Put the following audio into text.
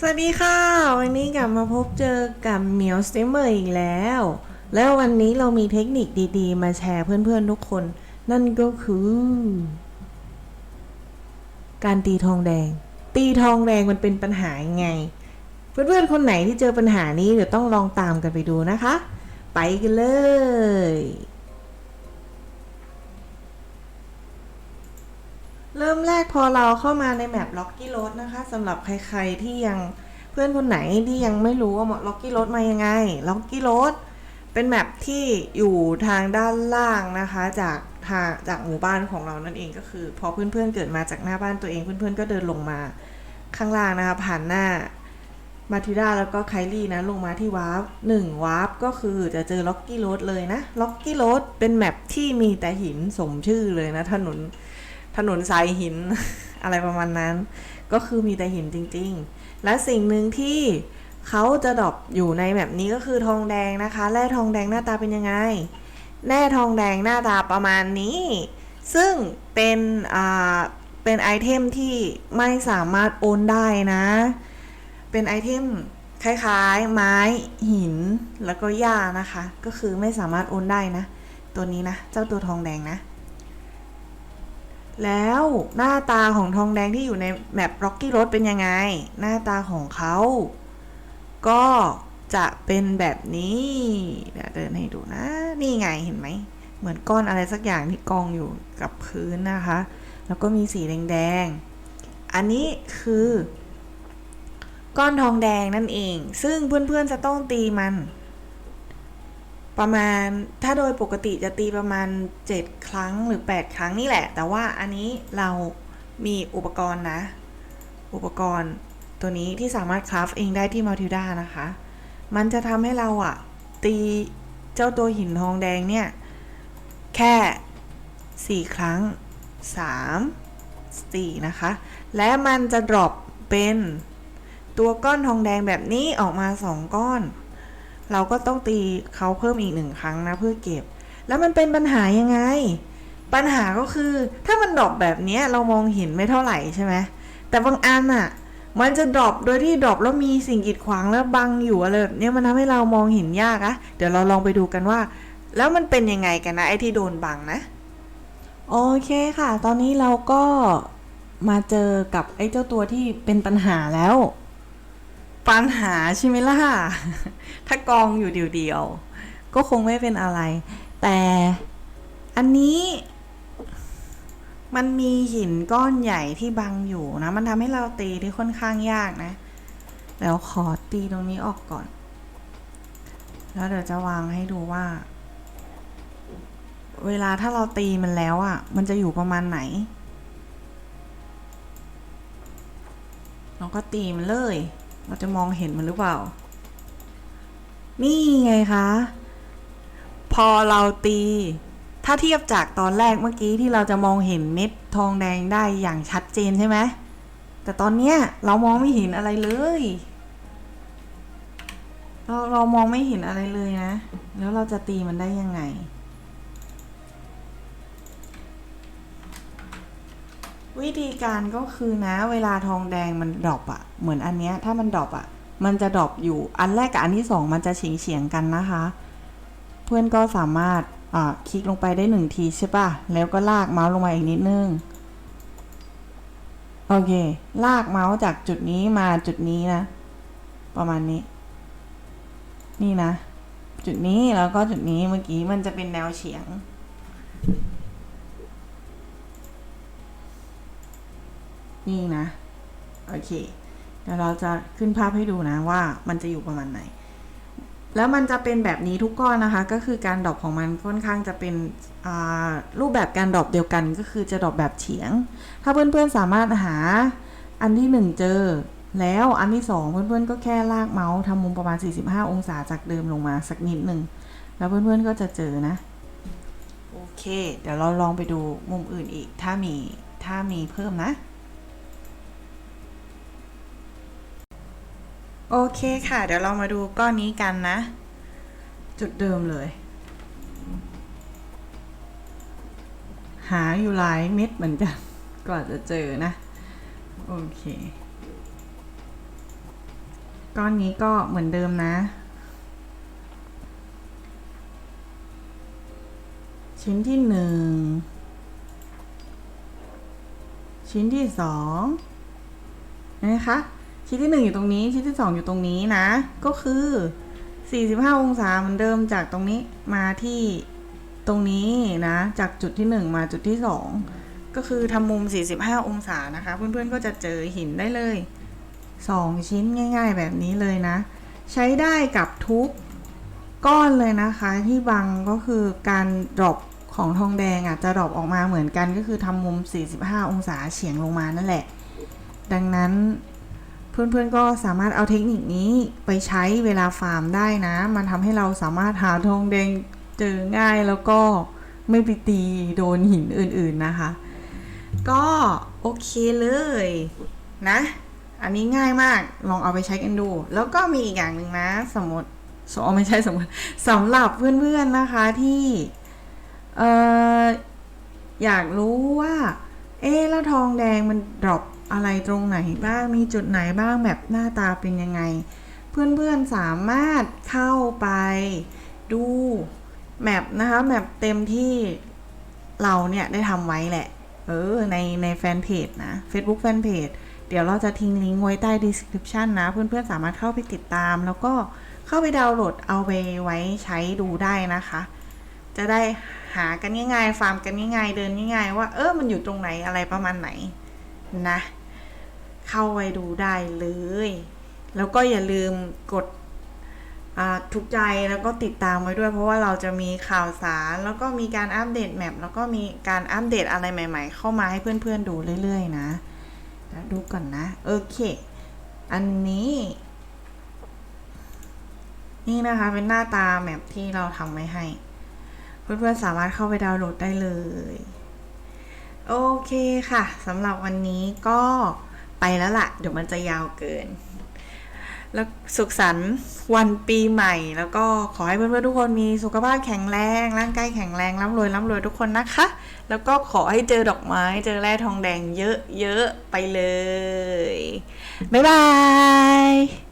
สวัสดีค่ะ วันนี้กลับมาพบเจอกับเหมียวสตมเมอร์อีกแล้ว แล้ววันนี้เรามีเทคนิคดีๆ มาแชร์เพื่อนๆทุกคน นั่นก็คือ การตีทองแดง ตีทองแดงมันเป็นปัญหายังไง เพื่อนๆคนไหนที่เจอปัญหานี้เดี๋ยวต้องลองตามกันไปดูนะคะ ไปกันเลย เริ่มแรกพอเราเข้ามาในแมปล็อกกี้รถนะคะสำหรับใครๆที่ยังเพื่อนคนไหนที่ยังไม่รู้ว่าล็อกกี้รถมายังไงล็อกกี้รถเป็นแมปที่อยู่ทางด้านล่างนะคะ จากทางจากหมู่บ้านของเรานั่นเองก็คือ พอเพื่อนๆเกิดมาจากหน้าบ้านตัวเองเพื่อนๆก็เดินลงมาข้างล่างนะคะผ่านหน้ามาทิด้าแล้วก็ไคลี่นะลงมาที่วาร์ปหนึ่งวาร์ปก็คือจะเจอล็อกกี้รถเลยนะล็อกกี้รถเป็นแมปที่มีแต่หินสมชื่อเลยนะถนน ถนนทรายหินอะไรประมาณนั้น ก็คือมีแต่หินจริง ๆ และสิ่งหนึ่งที่เขาจะดรอปอยู่ในแบบนี้ก็คือทองแดงนะคะแร่ทองแดงหน้าตาเป็นยังไงแร่ทองแดงหน้าตาประมาณนี้ ซึ่งเป็นอ่าเป็นไอเทมที่ไม่สามารถโอนได้นะ เป็นไอเทมคล้ายๆ ไม้หินแล้วก็หญ้านะคะ ก็คือไม่สามารถโอนได้นะ ตัวนี้นะ เจ้าตัวทองแดงนะ แล้วหน้าตาของทองแดงที่อยู่ในแมป Rocky Road เป็นยังไง หน้าตาของเขา ก็จะเป็นแบบนี้เดี๋ยวเดินให้ดูนะ นี่ไงเห็นไหม เหมือนก้อนอะไรสักอย่างที่กองอยู่กับพื้นนะคะ แล้วก็มีสีแดงๆ อันนี้คือ ก้อนทองแดงนั่นเอง ซึ่งเพื่อนๆจะต้องตีมัน ประมาณถ้าโดยปกติจะตีประมาณ 7 ครั้งหรือ 8 ครั้งนี่แหละ แต่ว่าอันนี้เรามีอุปกรณ์นะ อุปกรณ์ตัวนี้ที่สามารถคราฟเองได้ที่มัลติด้านะคะ มันจะทำให้เราอะตีเจ้าตัวหินทองแดงเนี่ย แค่ 4 ครั้ง 3 4 นะคะ และมันจะดรอปเป็นตัวก้อนทองแดงแบบนี้ออกมา 2 ก้อน เราก็ต้องตีเขาเพิ่มอีกหนึ่งครั้งนะเพื่อเก็บ แล้วมันเป็นปัญหายังไง ปัญหาก็คือถ้ามันดรอปแบบนี้เรามองเห็นไม่เท่าไหร่ใช่ไหมแต่บางอันอะมันจะดรอปโดยที่ดรอปแล้วมีสิ่งกีดขวางแล้วบังอยู่อะไรแบบเนี้ยมันทำให้เรามองเห็นยากอะเดี๋ยวเราลองไปดูกันว่า แล้วมันเป็นยังไงกันนะไอ้ที่โดนบังนะ โอเคค่ะ ตอนนี้เราก็มาเจอกับไอ้เจ้าตัวที่เป็นปัญหาแล้ว ปัญหาใช่ไหมล่ะ ถ้ากองอยู่เดียวๆ ก็คงไม่เป็นอะไร แต่อันนี้มันมีหินก้อนใหญ่ที่บังอยู่นะ มันทำให้เราตีที่ค่อนข้างยากนะ แล้วขอตีตรงนี้ออกก่อน แล้วเดี๋ยวจะวางให้ดูว่า เวลาถ้าเราตีมันแล้วอะ่ะ มันจะอยู่ประมาณไหน เราก็ตีมันเลย เราจะมองเห็นมันหรือเปล่า นี่ไงคะ พอเราตี ถ้าเทียบจากตอนแรกเมื่อกี้ที่เราจะมองเห็นเม็ดทองแดงได้อย่างชัดเจนใช่ไหม แต่ตอนเนี้ยเรามองไม่เห็นอะไรเลย เราเรามองไม่เห็นอะไรเลยนะ แล้วเราจะตีมันได้ยังไง วิธีการก็คือนะเวลาทองแดงมันดรอปอะเหมือนอันเนี้ยถ้ามันดรอปอะมันจะดรอปอยู่อันแรกกับอันที่สองมันจะเฉียงเฉียงๆกันนะคะ เพื่อนก็สามารถอ่าคลิกลงไปได้หนึ่งทีใช่ปะแล้วก็ลากเมาส์ลงมาอีกนิดนึงโอเค ลากเมาส์จากจุดนี้มาจุดนี้นะ ประมาณนี้ นี่นะ จุดนี้แล้วก็จุดนี้เมื่อกี้มันจะเป็นแนวเฉียง นี่นะ โอเค เดี๋ยวเราจะขึ้นภาพให้ดูนะว่ามันจะอยู่ประมาณไหน แล้วมันจะเป็นแบบนี้ทุกก้อนนะคะ ก็คือการดรอปของมันค่อนข้างจะเป็นรูปแบบการดรอปเดียวกัน ก็คือจะดรอปแบบเฉียง ถ้าเพื่อนๆสามารถหาอันที่หนึ่งเจอแล้วอันที่สองเพื่อนๆก็แค่ลากเมาส์ทำมุมประมาณ 45 องศาจากเดิมลงมาสักนิดหนึ่งแล้วเพื่อนๆก็จะเจอนะ โอเค เดี๋ยวเราลองไปดูมุมอื่นอีก ถ้ามีถ้ามีเพิ่มนะ โอเคค่ะ เดี๋ยวเรามาดูก้อนนี้กันนะ จุดเดิมเลย หาอยู่หลายเม็ดเหมือนกันกว่าจะเจอนะ โอเค ก้อนนี้ก็เหมือนเดิมนะ ชิ้นที่หนึ่งชิ้นที่สองนะคะ ชิ้นที่หนึ่งอยู่ตรงนี้ ชิ้นที่สองอยู่ตรงนี้นะ ก็คือ 45 องศาเหมือนเดิมจากตรงนี้มาที่ตรงนี้นะ จากจุดที่หนึ่งมาจุดที่สองก็คือทำมุม 45 องศานะคะ เพื่อนๆก็จะเจอหินได้เลย 2 ชิ้นง่าย ๆ แบบนี้เลยนะ ใช้ได้กับทุกก้อนเลยนะคะที่บังก็คือการดรอปของทองแดงอะจะดรอปออกมาเหมือนกันก็คือทำมุม 45 องศาเฉียงลงมานั่นแหละ ดังนั้น เพื่อนๆก็สามารถเอาเทคนิคนี้ไปใช้เวลาฟาร์มได้นะ มันทำให้เราสามารถหาทองแดงเจอง่ายแล้วก็ไม่ไปตีโดนหินอื่นๆนะคะ ก็โอเคเลยนะ อันนี้ง่ายมากลองเอาไปใช้กันดู แล้วก็มีอีกอย่างหนึ่งนะ สมมติสมไม่ใช่สมมติสำหรับเพื่อนๆนะคะที่เอออยากรู้ว่า เอ๊ะแล้วทองแดงมันดรอป อะไรตรงไหนบ้างมีจุดไหนบ้างแบบหน้าตาเป็นยังไง เพื่อนๆสามารถเข้าไปดูแมปนะคะแมปเต็มที่เราเนี่ยได้ทำไว้แหละ เออในในแฟนเพจนะ Facebook แฟนเพจเดี๋ยวเราจะทิ้งลิงก์ไว้ใต้ description นะ เพื่อนๆสามารถเข้าไปติดตาม แล้วก็เข้าไปดาวน์โหลดเอาไปไว้ใช้ดูได้นะคะ จะได้หากันง่ายๆ ฟาร์มกันง่ายๆ เดินง่ายๆ ว่าเออมันอยู่ตรงไหนอะไรประมาณไหน นะ เข้าไปดูได้เลย แล้วก็อย่าลืมกดทุกใจแล้วก็ติดตามไว้ด้วย เพราะว่าเราจะมีข่าวสาร แล้วก็มีการอัปเดตแมปแล้วก็มีการอัปเดตอะไรใหม่ ๆ เข้ามาให้เพื่อนๆดูเรื่อย ๆ นะดูก่อนนะโอเค อันนี้ นี่นะคะเป็นหน้าตาแมปที่เราทำไว้ให้ เพื่อนๆสามารถเข้าไปดาวน์โหลดได้เลย โอเคค่ะสำหรับวันนี้ก็ไปแล้วล่ะ เดี๋ยวมันจะยาวเกิน แล้วสุขสันต์วันปีใหม่ แล้วก็ขอให้เพื่อนๆทุกคนมีสุขภาพแข็งแรง ร่างกายแข็งแรงร่ำรวยร่ำรวยทุกคนนะคะ แล้วก็ขอให้เจอดอกไม้ เจอแร่ทองแดงเยอะๆไปเลย บ๊ายบาย